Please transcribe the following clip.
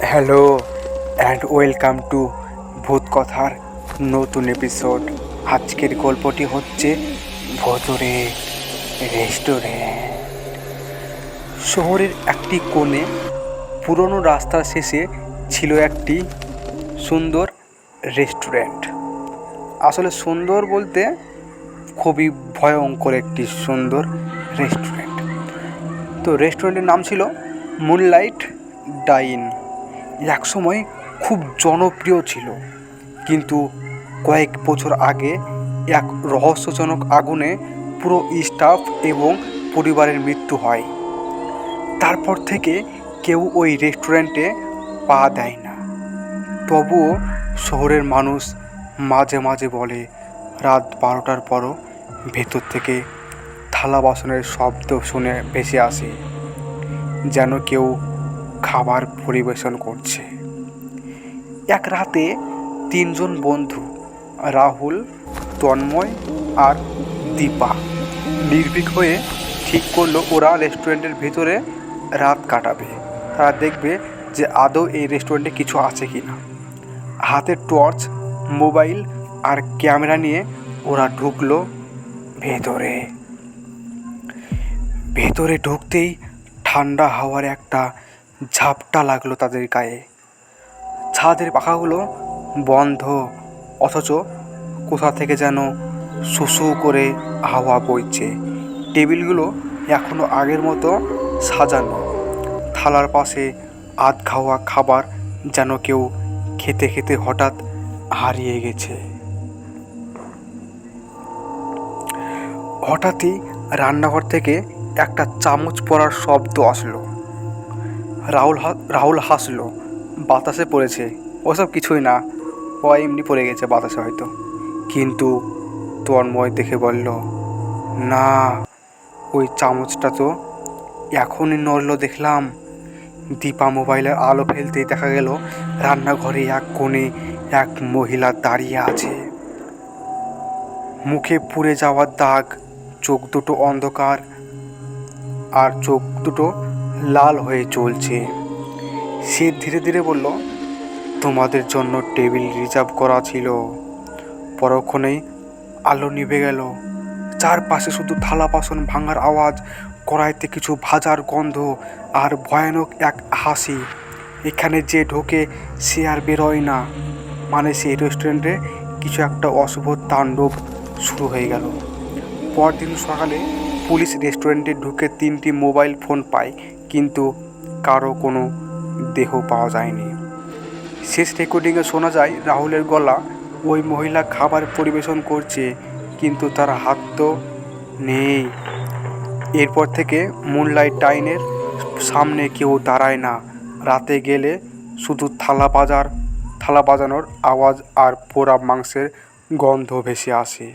Hello and welcome to ভূত কথার নতুন এপিসোড আজকের গল্পটি হচ্ছে ভোতরে রেস্টুরেন্ট শহরের একটি কোণে পুরনো রাস্তার শেষে ছিল একটি সুন্দর রেস্টুরেন্ট আসলে সুন্দর বলতে খুবই ভয়ঙ্কর একটি সুন্দর রেস্টুরেন্ট তো রেস্টুরেন্টের নাম ছিল মুনলাইট ডাইন একসময় খুব জনপ্রিয় ছিল। কিন্তু কয়েক বছর আগে এক রহস্যজনক আগুনে পুরো স্টাফ এবং পরিবারের মৃত্যু হয়। তারপর থেকে কেউ ওই রেস্টুরেন্টে পা দেয় না। তবুও শহরের মানুষ মাঝে মাঝে বলে, রাত বারোটার পরও ভেতর থেকে থালা বাসনের শব্দ শুনে ভেসে আসে। যেন কেউ খাবার পরিবেশন করছে। এক রাতে তিনজন বন্ধু, রাহুল, তন্ময় আর দীপা, নির্ভীক হয়ে ঠিক করল ওরা রেস্টুরেন্টের ভিতরে রাত কাটাবে। তারা দেখবে যে আদৌ এই রেস্টুরেন্টে কিছু আছে কি না হাতে টর্চ, মোবাইল আর ক্যামেরা নিয়ে ওরা ঢুকলো ভেতরে। ভেতরে ঢুকতেই ঠান্ডা হাওয়ার একটা ঝাপটা লাগল তাদের গায়ে। ছাদের পাখাগুলো বন্ধ, অথচ কোথা থেকে যেন সুসু করে হাওয়া বইছে। টেবিলগুলো এখনও আগের মতো সাজানো। থালার পাশে আধ খাওয়া খাবার যেন কেউ খেতে খেতে হঠাৎ হারিয়ে গেছে। হঠাৎই রান্নাঘর থেকে একটা চামচ পড়ার শব্দ আসলো। রাহুল রাহুল হাসলো। বাতাসে পড়েছে। ওসব কিছুই না। ও এমনি পড়ে গেছে বাতাসে হয়তো। কিন্তু তন্ময় দেখে বলল, না, ওই চামচটা তো এখনই নড়লো দেখলাম। দীপা মোবাইলের আলো ফেলতেই দেখা গেল, রান্নাঘরে এক কোণে এক মহিলা দাঁড়িয়ে আছে। মুখে পুড়ে যাওয়ার দাগ, চোখ দুটো অন্ধকার, আর চোখ দুটো লাল হয়ে চলছে। সে ধীরে ধীরে বলল, তোমাদের জন্য টেবিল রিজার্ভ করা ছিল। পরক্ষণেই আলো নিভে গেল। চারপাশে শুধু থালা বাসন ভাঙার আওয়াজ, কড়াইতে কিছু ভাজার গন্ধ আর ভয়ানক এক হাসি। এখানে যে ঢোকে সে আর বেরোয় না। মানে সেই রেস্টুরেন্টে কিছু একটা অশুভ তাণ্ডব শুরু হয়ে গেল। পরদিন সকালে পুলিশ রেস্টুরেন্টে ঢুকে তিনটি মোবাইল ফোন পায়। কিন্তু কারও কোনো দেহ পাওয়া যায়নি। শেষ রেকর্ডিংয়ে শোনা যায়, রাহুলের গলা ওই মহিলা খাবার পরিবেশন করছে, কিন্তু তার হাত তো নেই। এরপর থেকে মুনলাইট টাইনের সামনে কেউ দাঁড়ায় না। রাতে গেলে শুধু থালা বাজার, থালা বাজানোর আওয়াজ আর পোড়া মাংসের গন্ধ ভেসে আসে।